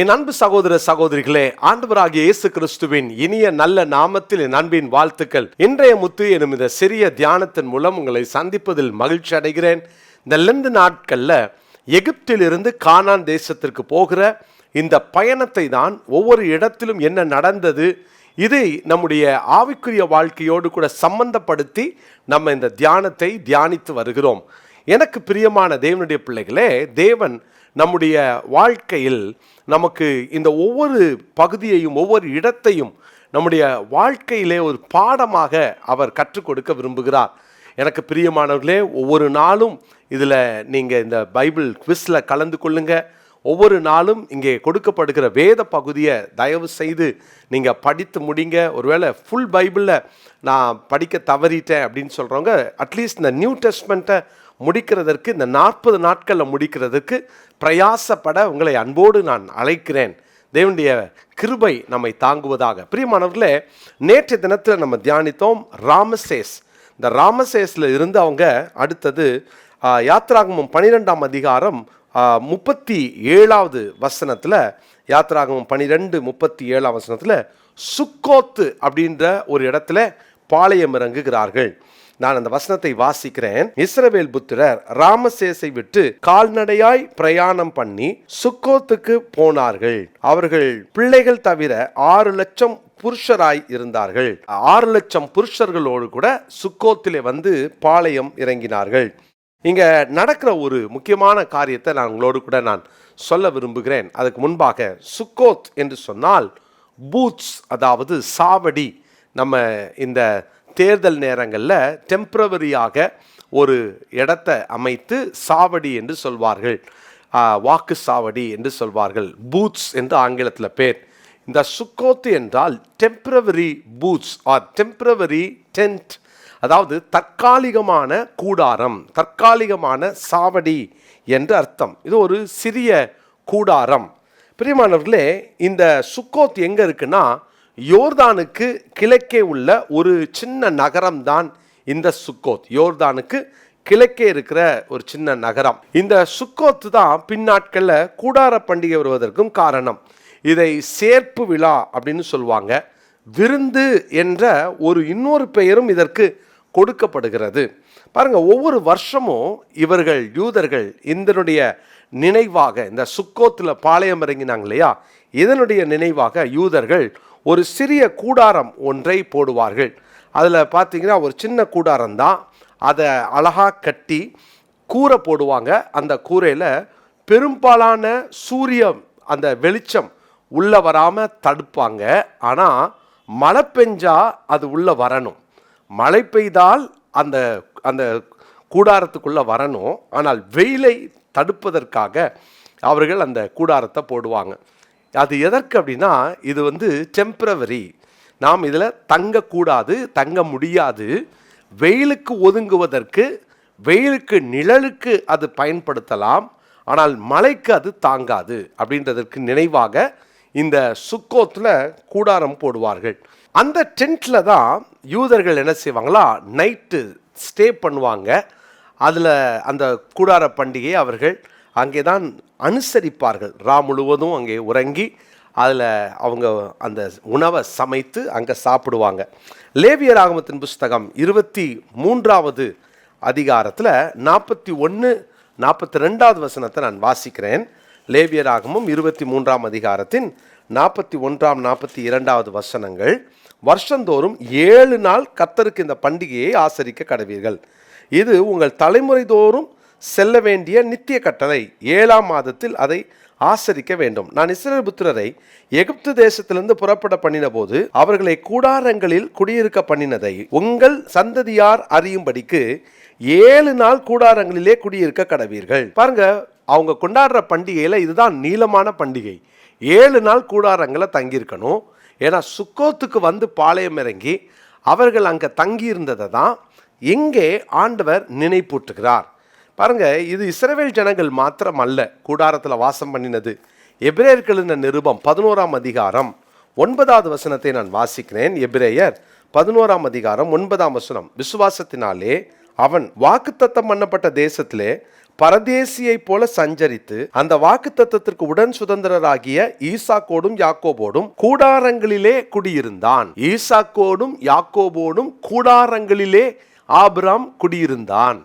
என் அன்பு சகோதர சகோதரிகளே ஆண்டவராகிய இயேசு கிறிஸ்துவின் இனிய நல்ல நாமத்தில் என் அன்பின் வாழ்த்துக்கள். இன்றைய முத்து எனும் இந்த சிறிய தியானத்தின் மூலம் உங்களை சந்திப்பதில் மகிழ்ச்சி அடைகிறேன். இந்த லெந்து நாட்களில் எகிப்திலிருந்து கானான் தேசத்திற்கு போகிற இந்த பயணத்தை தான் ஒவ்வொரு இடத்திலும் என்ன நடந்தது இதை நம்முடைய ஆவிக்குரிய வாழ்க்கையோடு கூட சம்பந்தப்படுத்தி நம்ம இந்த தியானத்தை தியானித்து வருகிறோம். எனக்கு பிரியமான தேவனுடைய பிள்ளைகளே தேவன் நம்முடைய வாழ்க்கையில் நமக்கு இந்த ஒவ்வொரு பகுதியையும் ஒவ்வொரு இடத்தையும் நம்முடைய வாழ்க்கையிலே ஒரு பாடமாக அவர் கற்றுக் கொடுக்க விரும்புகிறார். எனக்கு பிரியமானவர்களே ஒவ்வொரு நாளும் இதில் நீங்கள் இந்த பைபிள் குவிஸில் கலந்து கொள்ளுங்கள் ஒவ்வொரு நாளும் இங்கே கொடுக்கப்படுகிற வேத பகுதியை தயவு செய்து நீங்கள் படித்து முடிங்க. ஒருவேளை ஃபுல் பைபிளில் நான் படிக்க தவறிட்டேன் அப்படின்னு சொல்கிறவங்க அட்லீஸ்ட் இந்த நியூ டெஸ்ட்மெண்ட்டை முடிக்கிறதற்கு இந்த நாற்பது நாட்களில் முடிக்கிறதுக்கு பிரயாசப்பட உங்களை அன்போடு நான் அழைக்கிறேன். தேவனுடைய கிருபை நம்மை தாங்குவதாக. பிரியமானவர்களே நேற்றைய தினத்தில் நம்ம தியானித்தோம் ராமசேஸ். இந்த ராமசேஸில் இருந்து அவங்க அடுத்தது யாத்ராகமும் யாத்ராகமம் அதிகாரம் முப்பத்தி ஏழாவது வசனத்தில் யாத்ராகமம் பனிரெண்டு முப்பத்தி ஏழாம் வசனத்தில் சுக்கோத்து அப்படின்ற ஒரு இடத்துல பாளையம் இறங்குகிறார்கள். நான் அந்த வசனத்தை வாசிக்கிறேன். இஸ்ரவேல் புத்திரர் ராமசேசை விட்டு கால்நடையாய் பிரயாணம் பண்ணி சுக்கோத்துக்கு போனார்கள். அவர்கள் பிள்ளைகள் தவிர ஆறு லட்சம் புருஷராய் இருந்தார்கள். ஆறு லட்சம் புருஷர்களோடு கூட சுக்கோத்திலே வந்து பாளையம் இறங்கினார்கள். இங்க நடக்கிற ஒரு முக்கியமான காரியத்தை நான் உங்களோடு கூட நான் சொல்ல விரும்புகிறேன். அதுக்கு முன்பாக சுக்கோத் என்று சொன்னால் பூத்ஸ் அதாவது சாவடி. நம்ம இந்த தேர்தல் நேரங்களில் டெம்ப்ரவரியாக ஒரு இடத்தை அமைத்து சாவடி என்று சொல்வார்கள். வாக்கு சாவடி என்று சொல்வார்கள். பூத்ஸ் என்று ஆங்கிலத்தில் பேர். இந்த சுக்கோத்து என்றால் temporary booths or temporary tent அதாவது தற்காலிகமான கூடாரம் தற்காலிகமான சாவடி என்று அர்த்தம். இது ஒரு சிறிய கூடாரம். பிரியமானவர்களே இந்த சுக்கோத் எங்கே இருக்குன்னா யோர்தானுக்கு கிழக்கே உள்ள ஒரு சின்ன நகரம் தான் இந்த சுக்கோத். யோர்தானுக்கு கிழக்கே இருக்கிற ஒரு சின்ன நகரம். இந்த சுக்கோத்து தான் பின்னாட்களில் கூடார பண்டிகை வருவதற்கும் காரணம். இதை சேர்ப்பு விழா அப்படின்னு சொல்லுவாங்க. விருந்து என்ற ஒரு இன்னொரு பெயரும் இதற்கு கொடுக்கப்படுகிறது. பாருங்க ஒவ்வொரு வருஷமும் இவர்கள் யூதர்கள் இதனுடைய நினைவாக இந்த சுக்கோத்தில் பாளையம் இறங்கினாங்க இல்லையா? இதனுடைய நினைவாக யூதர்கள் ஒரு சிறிய கூடாரம் ஒன்றை போடுவார்கள். அதில் பார்த்தீங்கன்னா ஒரு சின்ன கூடாரம் தான். அதை அழகாக கட்டி கூரை போடுவாங்க. அந்த கூரையில் பெரும்பாலான சூரியம் அந்த வெளிச்சம் உள்ளே வராமல் தடுப்பாங்க. ஆனால் மழை பெஞ்சால் அது உள்ளே வரணும். மழை பெய்தால் அந்த அந்த கூடாரத்துக்குள்ளே வரணும். ஆனால் வெயிலை தடுப்பதற்காக அவர்கள் அந்த கூடாரத்தை போடுவாங்க. அது எதற்கு அப்படின்னா இது வந்து டெம்பரவரி நாம் இதில் தங்கக்கூடாது தங்க முடியாது. வெயிலுக்கு ஒதுங்குவதற்கு வெயிலுக்கு நிழலுக்கு அது பயன்படுத்தலாம். ஆனால் மழைக்கு அது தாங்காது அப்படின்றதற்கு நினைவாக இந்த சுக்கோத்தில் கூடாரம் போடுவார்கள். அந்த டென்ட்டில் தான் யூதர்கள் என்ன செய்வாங்களா நைட்டு ஸ்டே பண்ணுவாங்க. அதில் அந்த கூடார பண்டிகையை அவர்கள் அங்கே தான் அனுசரிப்பார்கள். ரா முழுவதும் அங்கே உறங்கி அதில் அவங்க அந்த உணவை சமைத்து அங்கே சாப்பிடுவாங்க. லேவியர் ஆகமத்தின் புஸ்தகம் இருபத்தி மூன்றாவது அதிகாரத்தில் நாற்பத்தி ஒன்று நாற்பத்தி ரெண்டாவது வசனத்தை நான் வாசிக்கிறேன். லேவியர் ஆகமும் இருபத்தி மூன்றாம் அதிகாரத்தின் நாற்பத்தி ஒன்றாம் நாற்பத்தி இரண்டாவது வசனங்கள். வருஷந்தோறும் ஏழு நாள் கத்தருக்கு இந்த பண்டிகையை ஆசரிக்க கடவீர்கள். இது உங்கள் தலைமுறை தோறும் செல்ல வேண்டிய நித்திய கட்டளை. ஏழாம் மாதத்தில் அதை ஆசரிக்க வேண்டும். நான் இஸ்ரேல் புத்திரரை எகிப்து தேசத்திலிருந்து புறப்பட பண்ணின போது அவர்களை கூடாரங்களில் குடியிருக்க பண்ணினதை உங்கள் சந்ததியார் அறியும்படிக்கு ஏழு நாள் கூடாரங்களிலே குடியிருக்க கடவீர்கள். பாருங்க அவங்க கொண்டாடுற பண்டிகையில இதுதான் நீளமான பண்டிகை. ஏழு நாள் கூடாரங்களை தங்கியிருக்கணும். ஏன்னா சுக்கோத்துக்கு வந்து பாளையம் இறங்கி அவர்கள் அங்கே தங்கியிருந்ததை தான் எங்கே ஆண்டவர் நினைப்பூட்டுகிறார். பாருங்க இது இஸ்ரவேல் ஜனங்கள் மாத்திரம் அல்ல கூடாரத்தில் வாசம் பண்ணினது. எபிரேயர்களின் நிருபம் பதினோராம் அதிகாரம் ஒன்பதாவது வசனத்தை நான் வாசிக்கிறேன். எபிரேயர் பதினோராம் அதிகாரம் ஒன்பதாம் வசனம். விசுவாசத்தினாலே அவன் வாக்குத்தத்தம் பண்ணப்பட்ட தேசத்திலே பரதேசியைப் போல சஞ்சரித்து அந்த வாக்குத்தத்தத்திற்கு உடன் சுதந்திரராகிய ஈசாக்கோடும் யாக்கோபோடும் கூடாரங்களிலே குடியிருந்தான். ஈசாக்கோடும் யாக்கோபோடும் கூடாரங்களிலே ஆபிராம் குடியிருந்தான்.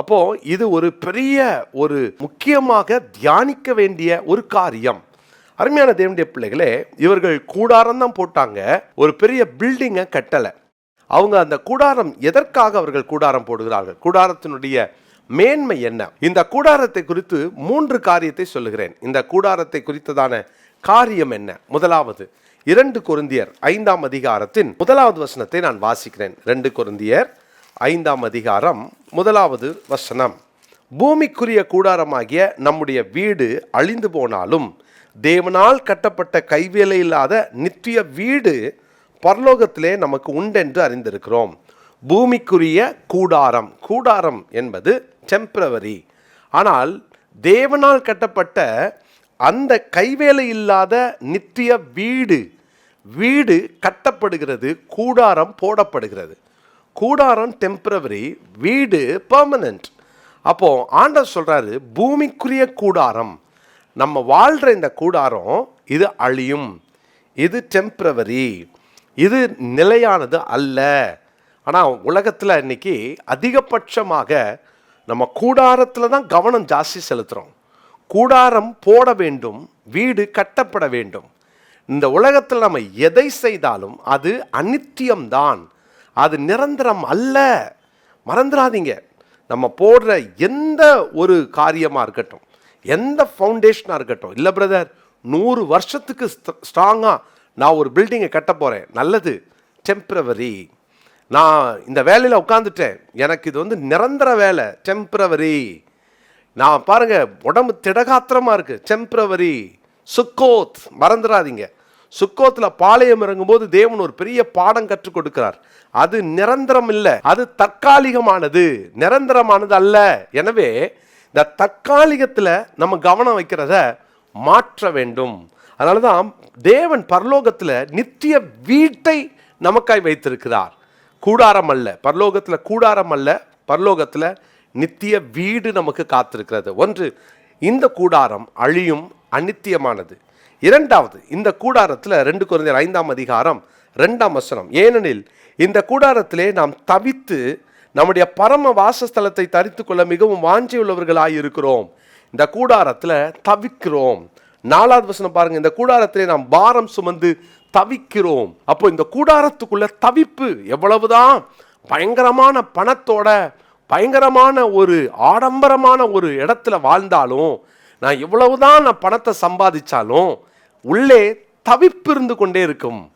அப்போ இது ஒரு பெரிய ஒரு முக்கியமாக தியானிக்க வேண்டிய ஒரு காரியம். அருமையான தேவனுடைய பிள்ளைகளே இவர்கள் கூடாரம் தான் போட்டாங்க. ஒரு பெரிய பில்டிங்கை கட்டலை. அவங்க அந்த கூடாரம் எதற்காக அவர்கள் கூடாரம் போடுகிறார்கள்? கூடாரத்தினுடைய மேன்மை என்ன? இந்த கூடாரத்தை குறித்து மூன்று காரியத்தை சொல்லுகிறேன். இந்த கூடாரத்தை குறித்ததான காரியம் என்ன? முதலாவது இரண்டு கொருந்தியர் ஐந்தாம் அதிகாரத்தின் முதலாவது வசனத்தை நான் வாசிக்கிறேன். ரெண்டு கொருந்தியர் ஐந்தாம் அதிகாரம் முதலாவது வசனம். பூமிக்குரிய கூடாரமாகிய நம்முடைய வீடு அழிந்து போனாலும் தேவனால் கட்டப்பட்ட கைவேலை இல்லாத நித்திய வீடு பரலோகத்திலே நமக்கு உண்டென்று அறிந்திருக்கிறோம். பூமிக்குரிய கூடாரம் கூடாரம் என்பது டெம்பரவரி ஆனால் தேவனால் கட்டப்பட்ட அந்த கைவேலை இல்லாத நித்திய வீடு வீடு கட்டப்படுகிறது கூடாரம் போடப்படுகிறது. கூடாரம் டெம்பரவரி வீடு பெர்மனன்ட் அப்போது ஆண்டவர் சொல்கிறாரு பூமிக்குரிய கூடாரம். நம்ம வாழ்கிற இந்த கூடாரம் இது அழியும். இது டெம்பரவரி இது நிலையானது அல்ல. ஆனால் உலகத்தில் இன்றைக்கி அதிகபட்சமாக நம்ம கூடாரத்தில் தான் கவனம் ஜாஸ்தி செலுத்துகிறோம் கூடாரம் போட வேண்டும் வீடு கட்டப்பட வேண்டும். இந்த உலகத்தில் நம்ம எதை செய்தாலும் அது அனித்தியம்தான் அது நிரந்தரம் அல்ல. மறந்துடாதீங்க நம்ம போடுற எந்த ஒரு காரியமாக இருக்கட்டும் எந்த ஃபவுண்டேஷனாக இருக்கட்டும் இல்லை பிரதர் நூறு வருஷத்துக்கு ஸ்ட்ராங்காக நான் ஒரு பில்டிங்கை கட்ட போகிறேன் நல்லது. டெம்ப்ரவரி நான் இந்த வேலையில் உட்காந்துட்டேன் எனக்கு இது வந்து நிரந்தர வேலை. டெம்ப்ரவரி நான் பாருங்கள் உடம்பு திடகாத்திரமாக இருக்குது டெம்ப்ரவரி சுக்கோத் மறந்துடாதீங்க சுக்கோத்தில் பாளையம் இறங்கும்போது தேவன் ஒரு பெரிய பாடம் கற்றுக் கொடுக்கிறார். அது நிரந்தரம் இல்லை. அது தற்காலிகமானது. நிரந்தரமானது அல்ல. எனவே இந்த தற்காலிகத்தில் நம்ம கவனம் வைக்கிறத மாற்ற வேண்டும். அதனால தான் தேவன் பரலோகத்தில் நித்திய வீட்டை நமக்காய் வைத்திருக்கிறார். கூடாரம் அல்ல. பரலோகத்தில் கூடாரம் அல்ல. பரலோகத்தில் நித்திய வீடு நமக்கு காத்திருக்கிறது. ஒன்று இந்த கூடாரம் அழியும் அநித்தியமானது. இரண்டாவது இந்த கூடாரத்தில் ரெண்டு குழந்தையர் ஐந்தாம் அதிகாரம் ரெண்டாம் வசனம். ஏனெனில் இந்த கூடாரத்திலே நாம் தவித்து நம்முடைய பரம வாசஸ்தலத்தை தரித்து கொள்ள மிகவும் வாஞ்சியுள்ளவர்களாக இருக்கிறோம் இந்த கூடாரத்தில் தவிக்கிறோம். நாலாவது வசனம் பாருங்க இந்த கூடாரத்திலே நாம் பாரம் சுமந்து தவிக்கிறோம். அப்போ இந்த கூடாரத்துக்குள்ள தவிப்பு எவ்வளவுதான்? பயங்கரமான பணத்தோட பயங்கரமான ஒரு ஆடம்பரமான ஒரு இடத்துல வாழ்ந்தாலும் நான் எவ்வளவுதான் நான் பணத்தை சம்பாதிச்சாலும் உள்ளே தவிப்பு இருந்து கொண்டே இருக்கும்.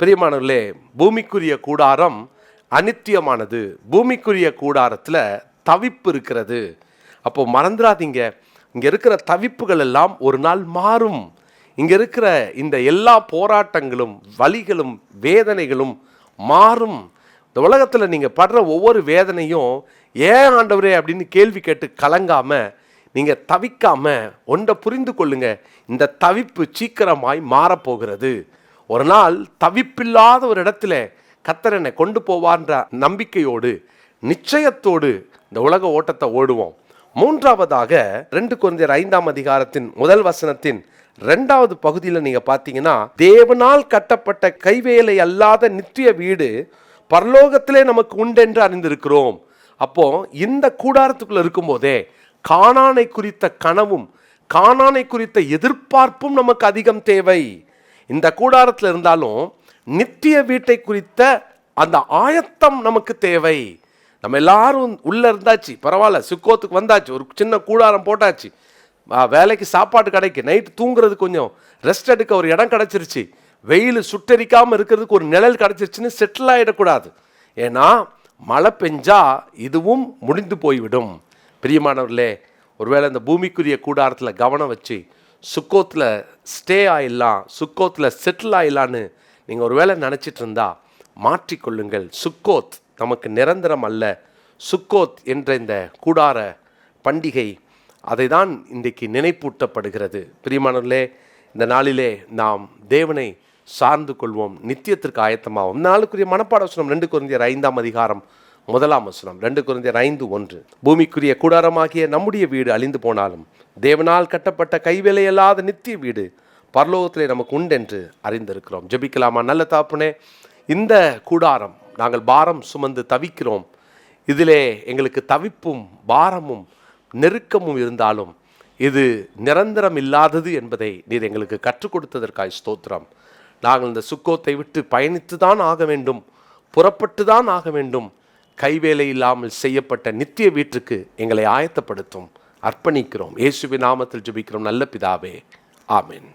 பிரியமானவர்களே பூமிக்குரிய கூடாரம் அனித்தியமானது. பூமிக்குரிய கூடாரத்தில் தவிப்பு இருக்கிறது. அப்போது மறந்துடாதீங்க. இங்கே இருக்கிற தவிப்புகள் எல்லாம் ஒரு நாள் மாறும். இங்கே இருக்கிற இந்த எல்லா போராட்டங்களும் வழிகளும் வேதனைகளும் மாறும். இந்த உலகத்தில் நீங்கள் படுற ஒவ்வொரு வேதனையும் ஏன் ஆண்டவரே? அப்படின்னு கேள்வி கேட்டு கலங்காமல் நீங்கள் தவிக்காம ஒன்றை புரிந்து கொள்ளுங்க. இந்த தவிப்பு சீக்கிரமாய் மாறப்போகிறது. ஒரு நாள் தவிப்பில்லாத ஒரு இடத்துல கத்தர் என்னை கொண்டு போவான்ற நம்பிக்கையோடு நிச்சயத்தோடு இந்த உலக ஓட்டத்தை ஓடுவோம். மூன்றாவதாக ரெண்டு குழந்தையர் ஐந்தாம் அதிகாரத்தின் முதல் வசனத்தின் ரெண்டாவது பகுதியில் நீங்கள் பார்த்தீங்கன்னா தேவனால் கட்டப்பட்ட கைவேலை அல்லாத நித்திய வீடு பரலோகத்திலே நமக்கு உண்டென்று அறிந்திருக்கிறோம். அப்போ இந்த கூடாரத்துக்குள்ள இருக்கும்போதே காணானை குறித்த கனவும் காணானை குறித்த எதிர்பார்ப்பும் நமக்கு அதிகம் தேவை. இந்த கூடாரத்தில் இருந்தாலும் நித்திய வீட்டை குறித்த அந்த ஆயத்தம் நமக்கு தேவை. நம்ம எல்லாரும் உள்ளே இருந்தாச்சு பரவாயில்ல சுக்கோத்துக்கு வந்தாச்சு ஒரு சின்ன கூடாரம் போட்டாச்சு. வேலைக்கு சாப்பாடு கிடைக்கு நைட்டு தூங்குறது கொஞ்சம் ரெஸ்ட் எடுக்க ஒரு இடம் கிடச்சிருச்சு. வெயில் சுட்டரிக்காமல் இருக்கிறதுக்கு ஒரு நிழல் கிடச்சிருச்சுன்னு செட்டில் ஆகிடக்கூடாது ஏன்னா மழை பெஞ்சா இதுவும் முடிந்து போய்விடும். பிரியமானவர்களே ஒருவேளை இந்த பூமிக்குரிய கூடாரத்தில் கவனம் வச்சு சுக்கோத்தில் ஸ்டே ஆயிடலாம் சுக்கோத்தில் செட்டில் ஆயிடலான்னு நீங்கள் ஒருவேளை நினச்சிட்டு இருந்தா மாற்றிக்கொள்ளுங்கள். சுக்கோத் நமக்கு நிரந்தரம் அல்ல. சுக்கோத் என்ற இந்த கூடார பண்டிகை அதை தான் இன்றைக்கு நினைப்பூட்டப்படுகிறது. பிரியமானவர்களே இந்த நாளிலே நாம் தேவனை சார்ந்து கொள்வோம். நித்தியத்திற்கு ஆயத்தமாகும் இந்த நாளுக்குரிய மனப்பாட வசனம் ரெண்டு குருந்தியர் ஐந்தாம் அதிகாரம் முதலாம் வசனம் ரெண்டு குழந்தையர் ஐந்து ஒன்று. பூமிக்குரிய கூடாரமாகிய நம்முடைய வீடு அழிந்து போனாலும் தேவனால் கட்டப்பட்ட கைவேலையல்லாத நித்திய வீடு பரலோகத்திலே நமக்கு உண்டென்று அறிந்திருக்கிறோம். ஜெபிக்கலாமா? நல்ல தாப்புனே இந்த கூடாரம் நாங்கள் பாரம் சுமந்து தவிக்கிறோம். இதிலே எங்களுக்கு தவிப்பும் பாரமும் நெருக்கமும் இருந்தாலும் இது நிரந்தரம் இல்லாதது என்பதை நீர் எங்களுக்கு கற்றுக் கொடுத்ததற்காய் ஸ்தோத்திரம். நாங்கள் இந்த சுக்கோத்தை விட்டு பயணித்து தான் ஆக வேண்டும் புறப்பட்டு தான் ஆக வேண்டும். கைவேலை இல்லாமல் செய்யப்பட்ட நித்திய வீட்டுக்கு எங்களை ஆயத்தப்படுத்தும் அர்ப்பணிக்கிறோம். இயேசுவின் நாமத்தில் ஜெபிக்கிறோம். நல்ல பிதாவே. ஆமீன்.